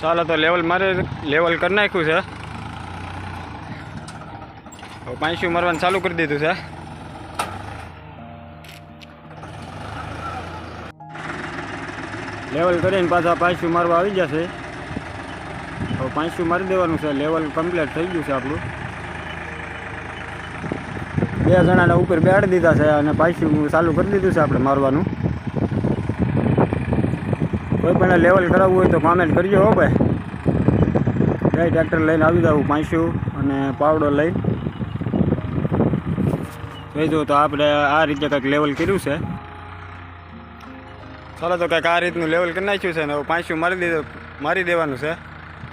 ચાલો તો લેવલ મારે લેવલ કરી નાખ્યું છે. હવે મારવાનું ચાલુ કરી દીધું છે. લેવલ કરીને પાછા પાંચું મારવા આવી જશે હવે પાંચું મારી દેવાનું છે. લેવલ કમ્પ્લીટ થઈ ગયું છે આપણું. બે જણાને ઉપર બેહાડી દીધા છે અને પાછું ચાલુ કરી દીધું છે આપણે મારવાનું. કોઈ પણ લેવલ કરાવવું હોય તો કોમેન્ટ કરજો હો ભાઈ. જય ટ્રેક્ટર લઈને આવી જાઉં પાંચું અને પાવડો લઈ જોઈ દો તો આપણે આ રીતે કંઈક લેવલ કર્યું છે. ચાલો તો કંઈક આ રીતનું લેવલ કરી નાખ્યું છે ને હવે પાંચું મારી દીધું, મારી દેવાનું છે.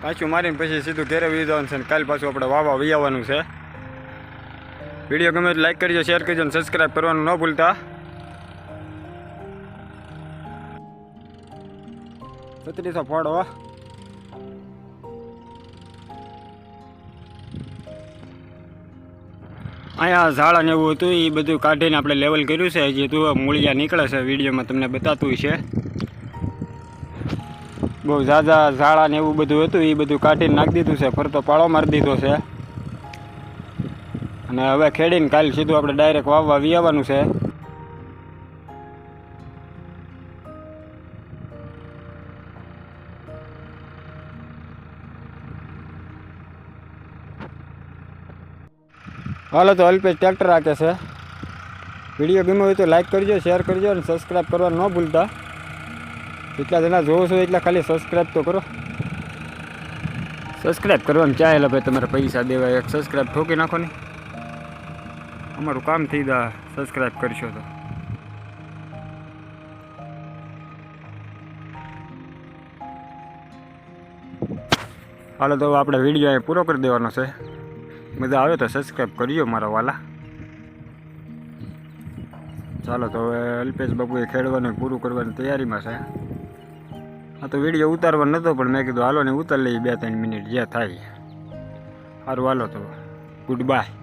પાંચું મારીને પછી સીધું ઘેરે વી જવાનું છે ને કાલ પાછું આપણે વાવા વી આવવાનું છે. વીડિયો ગમે તો લાઈક કરજો શેર કરજો અને સબસ્ક્રાઈબ કરવાનું ન ભૂલતા. છત્રીસો ફોડો અહીંયા ઝાડા ને એવું હતું એ બધું કાઢીને આપણે લેવલ કર્યું છે, હજી તું મૂળિયા નીકળે છે વિડીયોમાં તમને બતાતું છે. બહુ ઝાઝા ઝાડા ને એવું બધું હતું એ બધું કાઢીને નાખી દીધું છે, ફરતો પાળો મારી દીધો છે. અને હવે ખેડીને કાલ સીધું આપણે ડાયરેક્ટ વાવવા, વી આવવાનું છે. હાલો તો અલ્પેશ ટ્રેક્ટર રાખે છે. વીડિયો ગમ્યો હોય તો લાઈક કરજો શેર કરજો અને સબસ્ક્રાઈબ કરવા ન ભૂલતા. જેટલા જણા જોવો છો એટલા ખાલી સબસ્ક્રાઈબ તો કરો. સબસ્ક્રાઈબ કરવાનું ચાહેલા ભાઈ, તમારે પૈસા દેવા એક સબસ્ક્રાઈબ ઠોકી નાખો ને અમારું કામ થઈ દા સબસ્ક્રાઈબ કરશો તો. હાલો તો આપણે વીડિયો અહીં પૂરો કરી દેવાનો છે. મજા આવે તો સબસ્ક્રાઈબ કરજો મારા વાલા. ચાલો તો હવે અલ્પેશ બાબુએ ખેડવાનું પૂરું કરવાની તૈયારીમાં છે. આ તો વીડિયો ઉતારવાનો નહોતો પણ મેં કીધું, હાલો ને ઉતાર લઈએ બે ત્રણ મિનિટ, જ્યાં થાય. સારું, હાલો તો. Good bye